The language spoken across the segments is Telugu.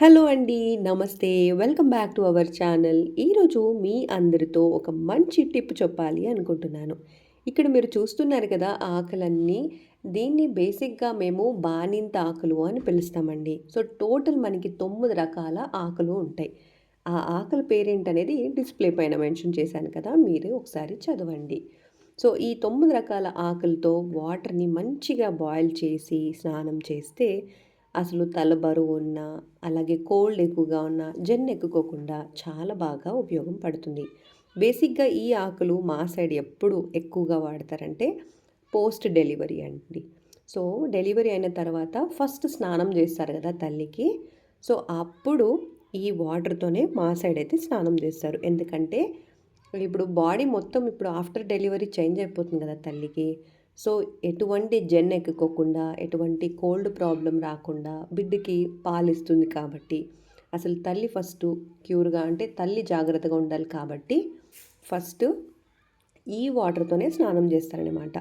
హలో అండి నమస్తే. Welcome back to our channel. ఈరోజు మీ అందరితో ఒక మంచి టిప్ చెప్పాలి అనుకుంటున్నాను. ఇక్కడ మీరు చూస్తున్నారు కదా ఆకలన్నీ. దీన్ని బేసిక్గా మేము బానింత ఆకులు అని పిలుస్తామండి. సో టోటల్ మనకి తొమ్మిది రకాల ఆకులు ఉంటాయి. ఆ ఆకుల పేరేంటనేది డిస్ప్లే పైన మెన్షన్ చేశాను కదా మీరే ఒకసారి చదవండి. సో ఈ తొమ్మిది రకాల ఆకులతో వాటర్ని మంచిగా బాయిల్ చేసి స్నానం చేస్తే అసలు తల బరువు ఉన్నా అలాగే కోల్డ్ ఎక్కువగా ఉన్నా జెన్ ఎక్కుకోకుండా చాలా బాగా ఉపయోగం పడుతుంది. బేసిక్గా ఈ ఆకులు మా సైడ్ ఎప్పుడు ఎక్కువగా వాడతారంటే పోస్ట్ డెలివరీ అండి. సో డెలివరీ అయిన తర్వాత ఫస్ట్ స్నానం చేస్తారు కదా తల్లికి. సో అప్పుడు ఈ వాటర్తోనే మా సైడ్ అయితే స్నానం చేస్తారు. ఎందుకంటే ఇప్పుడు బాడీ మొత్తం ఇప్పుడు ఆఫ్టర్ డెలివరీ చేంజ్ అయిపోతుంది కదా తల్లికి. సో ఎటువంటి జెన్ ఎక్కుకోకుండా ఎటువంటి కోల్డ్ ప్రాబ్లం రాకుండా బిడ్డకి పాలిస్తుంది కాబట్టి అసలు తల్లి ఫస్ట్ క్యూర్గా అంటే తల్లి జాగ్రత్తగా ఉండాలి కాబట్టి ఫస్ట్ ఈ వాటర్తోనే స్నానం చేస్తారనమాట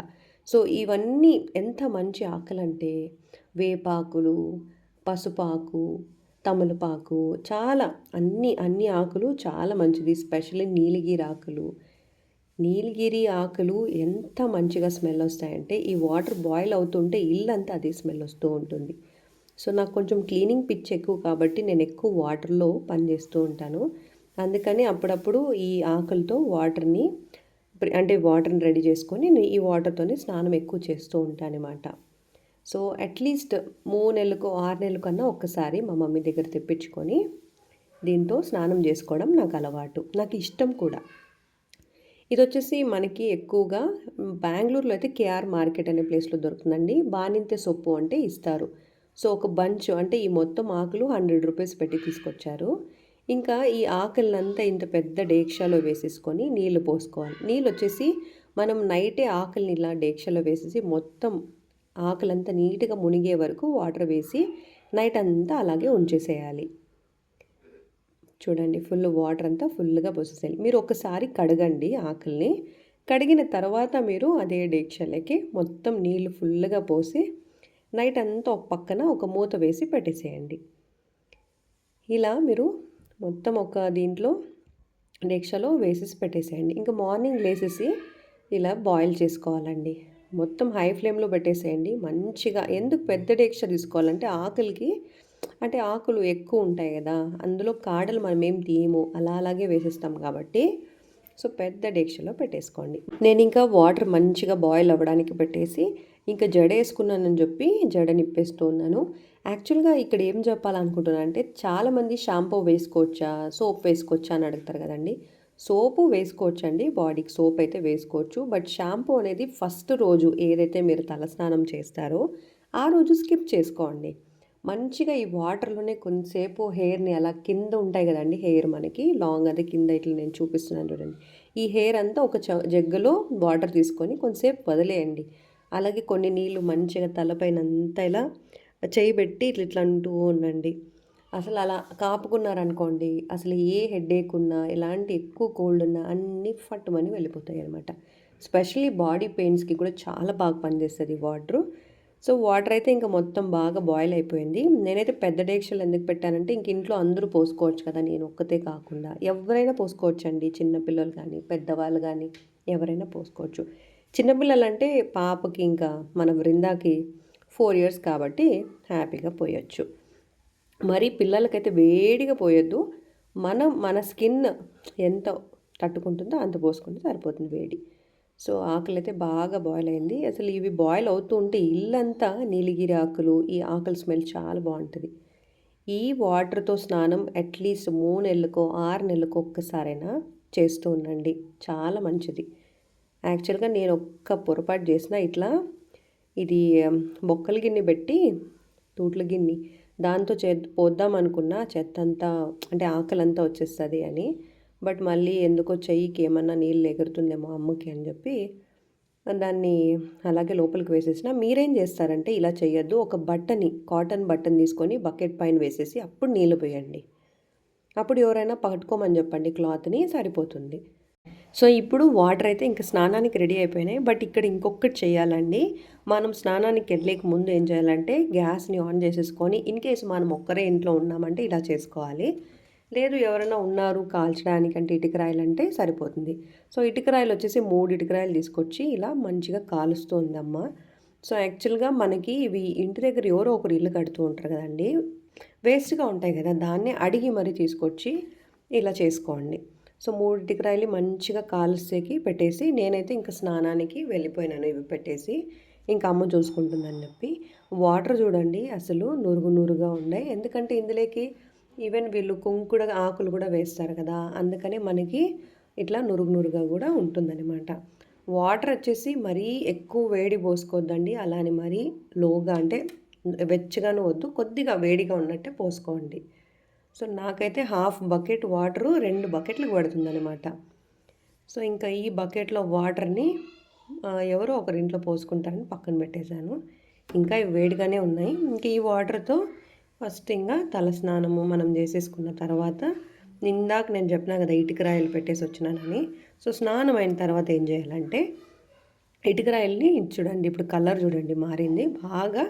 సో ఇవన్నీ ఎంత మంచి ఆకలంటే వేపాకులు పసుపాకు తమలపాకు చాలా అన్ని అన్ని ఆకులు చాలా మంచిది. స్పెషల్లీ నీలగిరి ఆకులు నీలగిరి ఆకులు ఎంత మంచిగా స్మెల్ వస్తాయంటే ఈ వాటర్ బాయిల్ అవుతుంటే ఇల్లంతా అదే స్మెల్ వస్తూ ఉంటుంది. సో నాకు కొంచెం క్లీనింగ్ పిచ్ ఎక్కువ కాబట్టి నేను ఎక్కువ వాటర్లో పని చేస్తూ ఉంటాను. అందుకని అప్పుడప్పుడు ఈ ఆకులతో వాటర్ని అంటే వాటర్ని రెడీ చేసుకొని నేను ఈ వాటర్తోనే స్నానం ఎక్కువ చేస్తూ ఉంటాను అనమాట సో అట్లీస్ట్ మూడు నెలలకు ఆరు నెలల కన్నా ఒక్కసారి మా మమ్మీ దగ్గర తెప్పించుకొని దీంతో స్నానం చేసుకోవడం నాకు అలవాటు. నాకు ఇష్టం కూడా. ఇది వచ్చేసి మనకి ఎక్కువగా బెంగళూరులో అయితే కేఆర్ మార్కెట్ అనే ప్లేస్లో దొరుకుతుందండి. బానింతే సొప్పు అంటే ఇస్తారు. సో ఒక బంచ్ అంటే ఈ మొత్తం ఆకులు హండ్రెడ్ రూపీస్ పెట్టి తీసుకొచ్చారు. ఇంకా ఈ ఆకులనంతా ఇంత పెద్ద డేక్షాలో వేసేసుకొని నీళ్ళు పోసుకోవాలి. నీళ్ళు వచ్చేసి మనం నైటే ఆకులని ఇలా డేక్షాలో వేసేసి మొత్తం ఆకులంతా నీట్గా మునిగే వరకు వాటర్ వేసి నైట్ అంతా అలాగే ఉంచేసేయాలి. చూడండి ఫుల్ వాటర్ అంతా ఫుల్గా పోసేసేయాలి. మీరు ఒకసారి కడగండి ఆకుల్ని. కడిగిన తర్వాత మీరు అదే డేక్షలకి మొత్తం నీళ్ళు ఫుల్గా పోసి నైట్ అంతా ఒక పక్కన ఒక మూత వేసి పెట్టేసేయండి. ఇలా మీరు మొత్తం ఒక దీంట్లో డేక్షలో వేసేసి పెట్టేసేయండి. ఇంకా మార్నింగ్ లేసేసి ఇలా బాయిల్ చేసుకోవాలండి. మొత్తం హై ఫ్లేమ్లో పెట్టేసేయండి. మంచిగా ఎందుకు పెద్ద డేక్ష తీసుకోవాలంటే ఆకులకి అంటే ఆకులు ఎక్కువ ఉంటాయి కదా అందులో కాడలు మనం ఏం తీయము అలా అలాగే వేసేస్తాం కాబట్టి. సో పెద్ద డేక్షలో పెట్టేసుకోండి. నేను ఇంకా వాటర్ మంచిగా బాయిల్ అవ్వడానికి పెట్టేసి ఇంకా జడ వేసుకున్నానని చెప్పి జడ నిప్పేస్తూ ఉన్నాను యాక్చువల్గా ఇక్కడ ఏం చెప్పాలనుకుంటున్నాను అంటే చాలామంది షాంపూ వేసుకోవచ్చా సోప్ వేసుకోవచ్చా అని అడుగుతారు కదండి. సోపు వేసుకోవచ్చండి బాడీకి సోప్ అయితే వేసుకోవచ్చు. బట్ షాంపూ అనేది ఫస్ట్ రోజు ఏదైతే మీరు తలస్నానం చేస్తారో ఆ రోజు స్కిప్ చేసుకోండి. మంచిగా ఈ వాటర్లోనే కొంతసేపు హెయిర్ని అలా కింద ఉంటాయి కదండి హెయిర్ మనకి లాంగ్ అది కింద ఇట్లా నేను చూపిస్తున్నాను చూడండి. ఈ హెయిర్ అంతా ఒక జగ్గులో వాటర్ తీసుకొని కొంతసేపు వదిలేయండి. అలాగే కొన్ని నీళ్ళు మంచిగా తలపైన అంతా ఇలా చేయి పెట్టి ఇట్లా ఇట్లా అంటూ ఉండండి. అసలు అలా కాపుకున్నారనుకోండి అసలు ఏ హెడేక్ ఉన్నా ఎలాంటి ఎక్కువ కోల్డ్ ఉన్నా అన్నీ ఫట్టుమని వెళ్ళిపోతాయి అనమాట స్పెషల్లీ బాడీ పెయిన్స్కి కూడా చాలా బాగా పనిచేస్తుంది వాటరు. సో వాటర్ అయితే ఇంకా మొత్తం బాగా బాయిల్ అయిపోయింది. నేనైతే పెద్ద డేక్షలు ఎందుకు పెట్టానంటే ఇంక ఇంట్లో అందరూ పోసుకోవచ్చు కదా నేను ఒక్కతే కాకుండా. ఎవరైనా పోసుకోవచ్చు అండి చిన్నపిల్లలు కానీ పెద్దవాళ్ళు కానీ ఎవరైనా పోసుకోవచ్చు. చిన్నపిల్లలు అంటే పాపకి ఇంకా మన వృందాకి ఫోర్ ఇయర్స్ కాబట్టి హ్యాపీగా పోయొచ్చు. మరి పిల్లలకైతే వేడిగా పోయొద్దు. మనం మన స్కిన్ ఎంత తట్టుకుంటుందో అంత పోసుకుంటే సరిపోతుంది వేడి. సో ఆకులు అయితే బాగా బాయిల్ అయింది. అసలు ఇవి బాయిల్ అవుతూ ఉంటే ఇల్లంతా నీలిగిరి ఆకులు ఈ ఆకుల స్మెల్ చాలా బాగుంటుంది. ఈ వాటర్తో స్నానం అట్లీస్ట్ మూడు నెలలకో ఆరు నెలలకో ఒక్కసారైనా చేస్తూ ఉండండి. చాలా మంచిది. యాక్చువల్గా నేను ఒక్క పొరపాటు చేసిన ఇట్లా ఇది బొక్కల గిన్నె పెట్టి తూట్ల గిన్నె దాంతో చే పోద్దాం అనుకున్నా చెత్త అంతా అంటే ఆకలంతా వచ్చేస్తుంది అని బట్ మళ్ళీ ఎందుకో చెయ్యికి ఏమన్నా నీళ్ళు ఎగురుతుందేమో అమ్మకి అని చెప్పి దాన్ని అలాగే లోపలికి వేసేసిన. మీరేం చేస్తారంటే ఇలా చేయొద్దు ఒక బట్టని కాటన్ బట్టన్ తీసుకొని బకెట్ పైన వేసేసి అప్పుడు నీళ్ళు పోయండి. అప్పుడు ఎవరైనా పట్టుకోమని చెప్పండి. క్లాత్ని సరిపోతుంది. సో ఇప్పుడు వాటర్ అయితే ఇంకా స్నానానికి రెడీ అయిపోయినాయి. బట్ ఇక్కడ ఇంకొకటి చేయాలండి. మనం స్నానానికి వెళ్ళేక ముందు ఏం చేయాలంటే గ్యాస్ని ఆన్ చేసేసుకొని ఇన్ కేసు మనం ఒక్కరే ఇంట్లో ఉన్నామంటే ఇలా చేసుకోవాలి. లేదు ఎవరైనా ఉన్నారు కాల్చడానికంటే ఇటుక ఇటుకరాయలు అంటే సరిపోతుంది. సో ఇటుకరాయలు వచ్చేసి మూడు ఇటుకరాయలు తీసుకొచ్చి ఇలా మంచిగా కాలుస్తుందమ్మ. సో యాక్చువల్గా మనకి ఇవి ఇంటి దగ్గర ఎవరో ఒకరు ఇల్లు కడుతూ ఉంటారు కదండి వేస్ట్గా ఉంటాయి కదా దాన్ని అడిగి మరీ తీసుకొచ్చి ఇలా చేసుకోండి. సో మూడు టికరాయిలు మంచిగా కాలుస్తేకి పెట్టేసి నేనైతే ఇంకా స్నానానికి వెళ్ళిపోయినాను ఇవి పెట్టేసి. ఇంకా అమ్మ చూసుకుంటుందని చెప్పి. వాటర్ చూడండి అసలు నురుగు నురుగా ఉన్నాయి ఎందుకంటే ఇందులోకి ఈవెన్ వీళ్ళు కుంకుడ ఆకులు కూడా వేస్తారు కదా అందుకనే మనకి ఇట్లా నురుగు నురుగా కూడా ఉంటుందన్నమాట. వాటర్ వచ్చేసి మరీ ఎక్కువ వేడి పోసుకోవద్దండి అలానే మరీ లోగా అంటే వెచ్చగాను వద్దు కొద్దిగా వేడిగా ఉన్నట్టే పోసుకోండి. సో నాకైతే హాఫ్ బకెట్ వాటరు రెండు బకెట్లకు పడుతుందన్నమాట. సో ఇంకా ఈ బకెట్లో వాటర్ని ఎవరో ఒకరి ఇంట్లో పోసుకుంటారని పక్కన పెట్టేశాను. ఇంకా వేడిగానే ఉన్నాయి. ఇంకా ఈ వాటర్తో ఫస్ట్ ఇంకా తల స్నానము మనం చేసేసుకున్న తర్వాత ఇందాక నేను చెప్పినా కదా ఇటుకరాయలు పెట్టేసి వచ్చినానని. సో స్నానం అయిన తర్వాత ఏం చేయాలంటే ఇటుకరాయల్ని చూడండి ఇప్పుడు కలర్ చూడండి మారింది. బాగా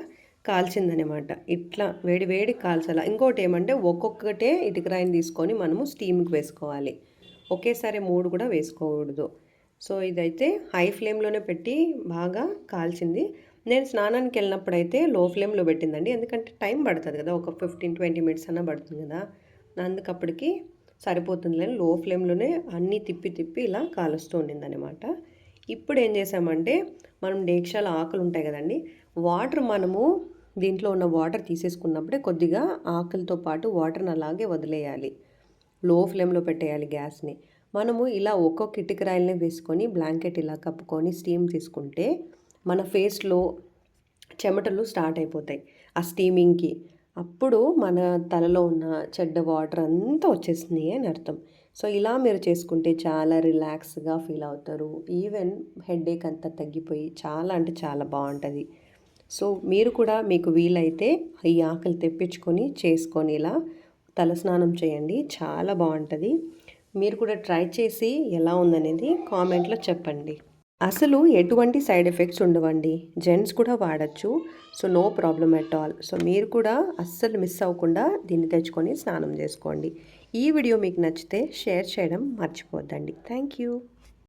కాల్చిందనమాట. ఇట్లా వేడి వేడి కాల్చాల. ఇంకోటి ఏమంటే ఒక్కొక్కటే ఇటుకరాయిని తీసుకొని మనము స్టీమ్కి వేసుకోవాలి. ఒకేసారి మూడు కూడా వేసుకోకూడదు. సో ఇదైతే హై ఫ్లేమ్లోనే పెట్టి బాగా కాల్చింది. నేను స్నానానికి వెళ్ళినప్పుడైతే లో ఫ్లేమ్లో పెట్టిందండి. ఎందుకంటే టైం పడుతుంది కదా ఒక ఫిఫ్టీన్ ట్వంటీ మినిట్స్ అన్న పడుతుంది కదా. అందుకప్పటికి సరిపోతుంది లో ఫ్లేమ్లోనే అన్నీ తిప్పి తిప్పి ఇలా కాలుస్తూ ఉండిందనమాట ఇప్పుడు ఏం చేసామంటే మనం డేక్షాల ఆకులు ఉంటాయి కదండి వాటర్ మనము దీంట్లో ఉన్న వాటర్ తీసేసుకున్నప్పుడే కొద్దిగా ఆకులతో పాటు వాటర్ని అలాగే వదిలేయాలి. లో ఫ్లేమ్లో పెట్టేయాలి గ్యాస్ని. మనము ఇలా ఒక్కొక్క ఇటుకరాయల్ని వేసుకొని బ్లాంకెట్ ఇలా కప్పుకొని స్టీమ్ తీసుకుంటే మన ఫేస్లో చెమటలు స్టార్ట్ అయిపోతాయి. ఆ స్టీమింగ్కి. అప్పుడు మన తలలో ఉన్న చెడ్డ వాటర్ అంతా వచ్చేస్తుంది అని అర్థం. సో ఇలా మీరు చేసుకుంటే చాలా రిలాక్స్గా ఫీల్ అవుతారు. ఈవెన్ హెడేక్ అంతా తగ్గిపోయి చాలా అంటే చాలా బాగుంటుంది. సో మీరు కూడా మీకు వీలైతే ఈ ఆకలి తెప్పించుకొని చేసుకొని ఇలా తలస్నానం చేయండి. చాలా బాగుంటుంది. మీరు కూడా ట్రై చేసి ఎలా ఉందనేది కామెంట్లో చెప్పండి. అసలు ఎటువంటి సైడ్ ఎఫెక్ట్స్ ఉండవండి. జెంట్స్ కూడా వాడచ్చు. So no problem at all. So మీరు కూడా అస్సలు మిస్ అవ్వకుండా దీన్ని తెచ్చుకొని స్నానం చేసుకోండి. ఈ వీడియో మీకు నచ్చితే షేర్ చేయడం మర్చిపోద్దండి. Thank you.